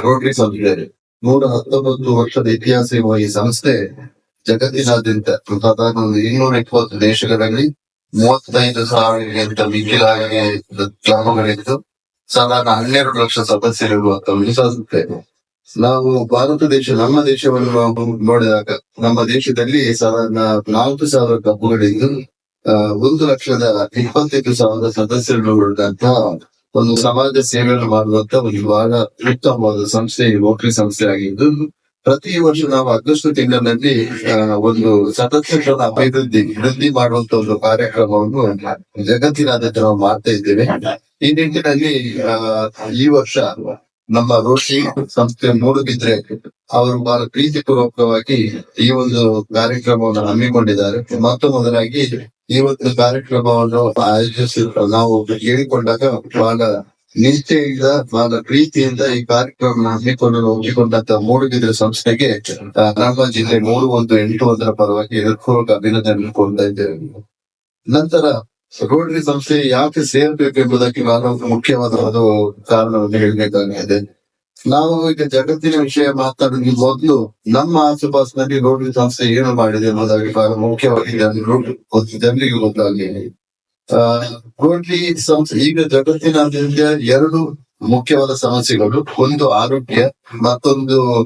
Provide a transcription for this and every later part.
Rotary ಸಂಸ್ಥೆ ನೂರ ಹತ್ತೊಂಬತ್ತು ವರ್ಷದ ಇತಿಹಾಸ ಇರುವ ಈ ಸಂಸ್ಥೆ ಜಗತ್ತಿನಾದ್ಯಂತ ಇನ್ನೂರ ಇಪ್ಪತ್ತು ದೇಶಗಳಲ್ಲಿ ಮೂವತ್ತೈದು ಸಾವಿರಕ್ಕಿಂತ ಮಿಕ್ಕಿಲಾಗಿ ಗ್ರಾಮಗಳಿದ್ದು ಸಾಧಾರಣ ಹನ್ನೆರಡು ಲಕ್ಷ ಸದಸ್ಯರಿರುವಂತ ಒಂದು ಸಂಸ್ಥೆ. ನಾವು ಭಾರತ ದೇಶ ನಮ್ಮ ದೇಶವನ್ನು ನೋಡಿದಾಗ ನಮ್ಮ ದೇಶದಲ್ಲಿ ಸಾಧಾರಣ ನಾಲ್ಕು ಸಾವಿರ ಕಬ್ಬುಗಳಿದ್ದು ಆ, ಒಂದು ಲಕ್ಷದ ಇಪ್ಪತ್ತೈದು ಸಾವಿರದ ಸದಸ್ಯರು ಉಳಿದಂತಹ ಒಂದು ಸಮಾಜ ಸೇವೆಯನ್ನು ಮಾಡುವಂತ ಒಂದು ಬಹಳ ಉತ್ತಮವಾದ ಸಂಸ್ಥೆ ಓಟ್ರಿ ಸಂಸ್ಥೆ ಆಗಿದ್ದು, ಪ್ರತಿ ವರ್ಷ ನಾವು ಆಗಸ್ಟ್ ತಿಂಗಳಲ್ಲಿ ಒಂದು ಸದಸ್ಯರ ಅಭಿವೃದ್ಧಿ, ವೃದ್ಧಿ ಮಾಡುವಂತ ಒಂದು ಕಾರ್ಯಕ್ರಮವನ್ನು ಜಗತ್ತಿನಾದ್ಯಂತ ನಾವು ಮಾಡ್ತಾ ಇದ್ದೇವೆ. ಈ ನಿಟ್ಟಿನಲ್ಲಿ ಈ ವರ್ಷ ನಮ್ಮ ರೋಷಿ ಸಂಸ್ಥೆ ಮೂಡುಬಿದ್ರೆ ಅವರು ಬಹಳ ಪ್ರೀತಿಪೂರ್ವಕವಾಗಿ ಈ ಒಂದು ಕಾರ್ಯಕ್ರಮವನ್ನು ಹಮ್ಮಿಕೊಂಡಿದ್ದಾರೆ. ಮೊತ್ತ ಮೊದಲಾಗಿ ಒಂದು ಕಾರ್ಯಕ್ರಮವನ್ನು ಆಯೋಜಿಸಿ ನಾವು ಹೇಳಿಕೊಂಡಾಗ ಬಹಳ ನಿಷ್ಠೆಯಿಂದ ಬಹಳ ಪ್ರೀತಿಯಿಂದ ಈ ಕಾರ್ಯಕ್ರಮ ಹಮ್ಮಿಕೊಂಡು ಹಮ್ಮಿಕೊಂಡಂತ ಮೂಡುಬಿದ್ರೆ ಸಂಸ್ಥೆಗೆ ನಮ್ಮ ಜಿಲ್ಲೆ ಮೂರು ಒಂದು ಎಂಟು ಒಂದರ ಪರವಾಗಿ ಹೃತ್ಪೂರ್ವಕ ಅಭಿನಂದನೆ ಕೊಡ್ತಾ ಇದ್ದೇವೆ. ನಂತರ ರೋಟರಿ ಸಂಸ್ಥೆ ಯಾಕೆ ಸೇರ್ಬೇಕು ಎಂಬುದಕ್ಕೆ ಬಹಳ ಮುಖ್ಯವಾದ ಒಂದು ಕಾರಣವನ್ನು ಹೇಳಬೇಕಾಗಿದೆ ನಾವು ಈಗ ಜಗತ್ತಿನ ವಿಷಯ ಮಾತಾಡೋದು ಮೊದಲು ನಮ್ಮ ಆಸುಪಾಸಿನಲ್ಲಿ ರೋಡ್ ಸಂಸ್ಥೆ ಏನು ಮಾಡಿದೆ ಅನ್ನೋದಾಗಿ ಬಹಳ ಮುಖ್ಯವಾಗಿ ರೋಡ್ ಜನರಿಗೆ ಗೊತ್ತಾಗಿ ಆ ಸಂಸ್ಥೆ, ಈಗ ಜಗತ್ತಿನಾದ್ಯಂತ ಎರಡು ಮುಖ್ಯವಾದ ಸಮಸ್ಯೆಗಳು. ಒಂದು ಆರೋಗ್ಯ, ಮತ್ತೊಂದು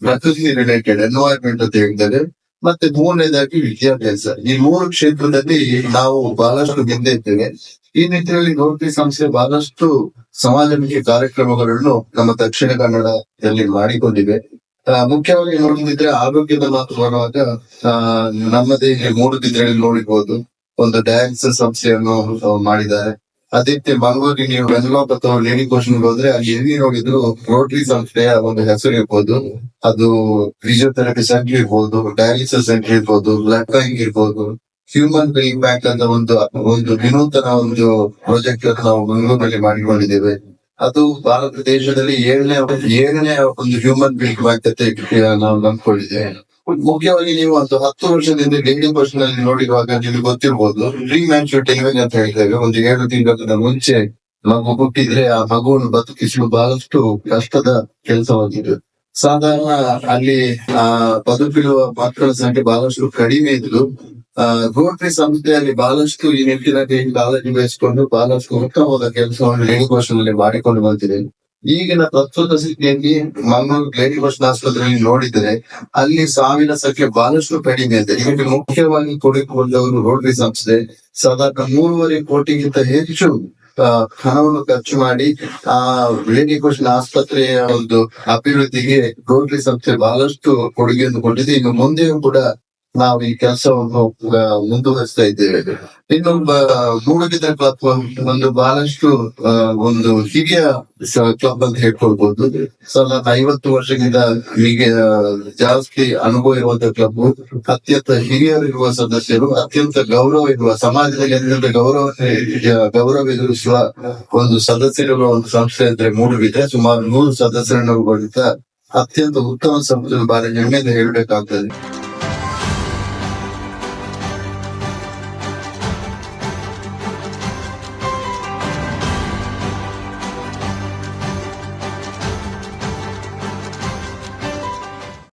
ಪ್ರಕೃತಿ ರಿಲೇಟೆಡ್ ಎನ್ವೈರ್ಮೆಂಟ್ ಅಂತ ಹೇಳಿದರೆ, ಮತ್ತೆ ಮೂರನೇದಾಗಿ ವಿದ್ಯಾಭ್ಯಾಸ. ಈ ಮೂರು ಕ್ಷೇತ್ರದಲ್ಲಿ ನಾವು ಬಹಳಷ್ಟು ಹಿಂದೆ ಇದ್ದೇವೆ. ಈ ನಿಟ್ಟಿನಲ್ಲಿ ರೋಟರಿ ಸಂಸ್ಥೆ ಬಹಳಷ್ಟು ಸಮಾಜಮುಖಿ ಕಾರ್ಯಕ್ರಮಗಳನ್ನು ನಮ್ಮ ದಕ್ಷಿಣ ಕನ್ನಡದಲ್ಲಿ ಮಾಡಿಕೊಂಡಿವೆ ಮುಖ್ಯವಾಗಿ ನೋಡಿದ್ರೆ ಆರೋಗ್ಯದ ಮಾತು ಬರುವಾಗ, ಆ, ನಮ್ಮದೇ ಇಲ್ಲಿ ಮೂಡುಬಿದ್ರೆಯಲ್ಲಿ ನೋಡಿರ್ಬೋದು. ಒಂದು ಡ್ಯಾನ್ಸ್ ಸಂಸ್ಥೆಯನ್ನು ಮಾಡಿದ್ದಾರೆ. ಅದೇ ರೀತಿ ಮಂಗಳೂರಿಗೆ ನೀವು ಬೆಂಗಳೂರು ಅಥವಾ ಲೇಡಿ ಕೋಶನ್ ಹೋದ್ರೆ ಅಲ್ಲಿ ಎಲ್ಲಿ ನೋಡಿದ್ರು ರೋಟರಿ ಸಂಸ್ಥೆಯ ಒಂದು ಹೆಸರು ಇರ್ಬೋದು. ಅದು ಫಿಸಿಯೋಥೆರಪಿ ಸೆಂಟರ್ ಇರ್ಬೋದು ಡಯಾಲಿಸಿಸ್ ಸೆಂಟರ್ ಇರ್ಬೋದು ಬ್ಲಡ್ ಬ್ಯಾಂಕ್ ಇರ್ಬೋದು. ಹ್ಯೂಮನ್ ಬಿಲ್ಡಿಂಗ್ ಬ್ಯಾಂಕ್ ಅಂತ ಒಂದು ಒಂದು ವಿನೂತನ ಒಂದು ಪ್ರಾಜೆಕ್ಟ್ ಅನ್ನು ನಾವು ಬೆಂಗಳೂರಿನಲ್ಲಿ ಮಾಡಿಕೊಂಡಿದ್ದೇವೆ. ಅದು ಭಾರತ ದೇಶದಲ್ಲಿ ಏಳನೇ ಏಳನೇ ಒಂದು ಹ್ಯೂಮನ್ ಬಿಲ್ಡ್ ಬ್ಯಾಂಕ್ ಅಂತ ನಾವು ನಂಬ್ಕೊಂಡಿದ್ದೇವೆ. ಮುಖ್ಯವಾಗಿ ನೀವು ಒಂದು ಹತ್ತು ವರ್ಷದಿಂದ ಲೀಡಿಂಗ್ ಪರ್ಸನ್ನಲ್ಲಿ ನೋಡಿರುವಾಗ ನಿಮಗೆ ಗೊತ್ತಿರಬಹುದು ಪ್ರೀ ಡೆಲಿವರಿ ಅಂತ ಹೇಳ್ತೇವೆ ಒಂದು ಏಳು ತಿಂಗಳ ಮುಂಚೆ ಮಗು ಹುಟ್ಟಿದ್ರೆ ಆ ಮಗುವನ್ನು ಬದುಕಿಸಲು ಬಹಳಷ್ಟು ಕಷ್ಟದ ಕೆಲಸವಾಗಿದೆ. ಸಾಧಾರಣ ಅಲ್ಲಿ, ಆ, ಬದುಕಿರುವ ಮಕ್ಕಳ ಸಂಖ್ಯೆ ಬಹಳಷ್ಟು ಕಡಿಮೆ ಇದ್ರು ಗೋಟ್ರಿ ಸಂಸ್ಥೆಯಲ್ಲಿ ಬಹಳಷ್ಟು ಈ ನಿಟ್ಟಿನಲ್ಲಿ ಕಾಳಜಿ ವಹಿಸಿಕೊಂಡು ಬಹಳಷ್ಟು ಉತ್ತಮವಾದ ಕೆಲಸವನ್ನು ಲೇಡಿ ನಲ್ಲಿ ಮಾಡಿಕೊಂಡು ಬಂದಿದೆ. ಈಗಿನ ಪ್ರಸ್ತುತ ಸ್ಥಿತಿಯಲ್ಲಿ ಮಂಗಳೂರು ಲೇಡಿ ಕೋಶನ್ ಆಸ್ಪತ್ರೆಯಲ್ಲಿ ನೋಡಿದರೆ, ಅಲ್ಲಿ ಸಾವಿನ ಸಂಖ್ಯೆ ಬಹಳಷ್ಟು ಕಡಿಮೆ ಇದೆ. ಇದಕ್ಕೆ ಮುಖ್ಯವಾಗಿ ಕೊಡಿಕೊಂಡವರು ರೋಟರಿ ಸಂಸ್ಥೆ. ಸಾಧಾರಣ ಮೂರುವರೆ ಕೋಟಿಗಿಂತ ಹೆಚ್ಚು ಹಣವನ್ನು ಖರ್ಚು ಮಾಡಿ ಆ ಕೋಶನ್ ಆಸ್ಪತ್ರೆಯ ಒಂದು ಅಭಿವೃದ್ಧಿಗೆ ರೋಟರಿ ಸಂಸ್ಥೆ ಬಹಳಷ್ಟು ಕೊಡುಗೆಯನ್ನು ಕೊಟ್ಟಿದೆ. ಇನ್ನು ಮುಂದೆಯೂ ಕೂಡ ನಾವು ಈ ಕೆಲಸವನ್ನು ಮುಂದುವರಿಸ್ತಾ ಇದ್ದೇವೆ. ಇನ್ನು ಮೂಡುಬಿದ್ರೆ ಕ್ಲಬ್ ಒಂದು ಬಹಳಷ್ಟು ಒಂದು ಹಿರಿಯ ಕ್ಲಬ್ ಅಂತ ಹೇಳ್ಕೊಳ್ಬಹುದು ಸಾಧಾರಣ ಐವತ್ತು ವರ್ಷದಿಂದ ಹೀಗೆ ಜಾಸ್ತಿ ಅನುಭವ ಇರುವಂತಹ ಕ್ಲಬ್ ಅತ್ಯಂತ ಹಿರಿಯರಿರುವ ಸದಸ್ಯರು, ಅತ್ಯಂತ ಗೌರವ ಇರುವ, ಸಮಾಜದಲ್ಲಿ ಅತ್ಯಂತ ಗೌರವ ಗೌರವ ಎದುರಿಸುವ ಒಂದು ಸದಸ್ಯರಿರುವ ಒಂದು ಸಂಸ್ಥೆ ಅಂದ್ರೆ ಮೂಡುಬಿದ್ರೆ ಸುಮಾರು ನೂರು ಸದಸ್ಯರನ್ನು ಒಳಗೊಂಡಿದ್ದ ಅತ್ಯಂತ ಉತ್ತಮ ಸಂಸ್ಥೆ ಬಾರಿ ಹೆಮ್ಮೆಯಿಂದ ಹೇಳ್ಬೇಕಾಗ್ತದೆ.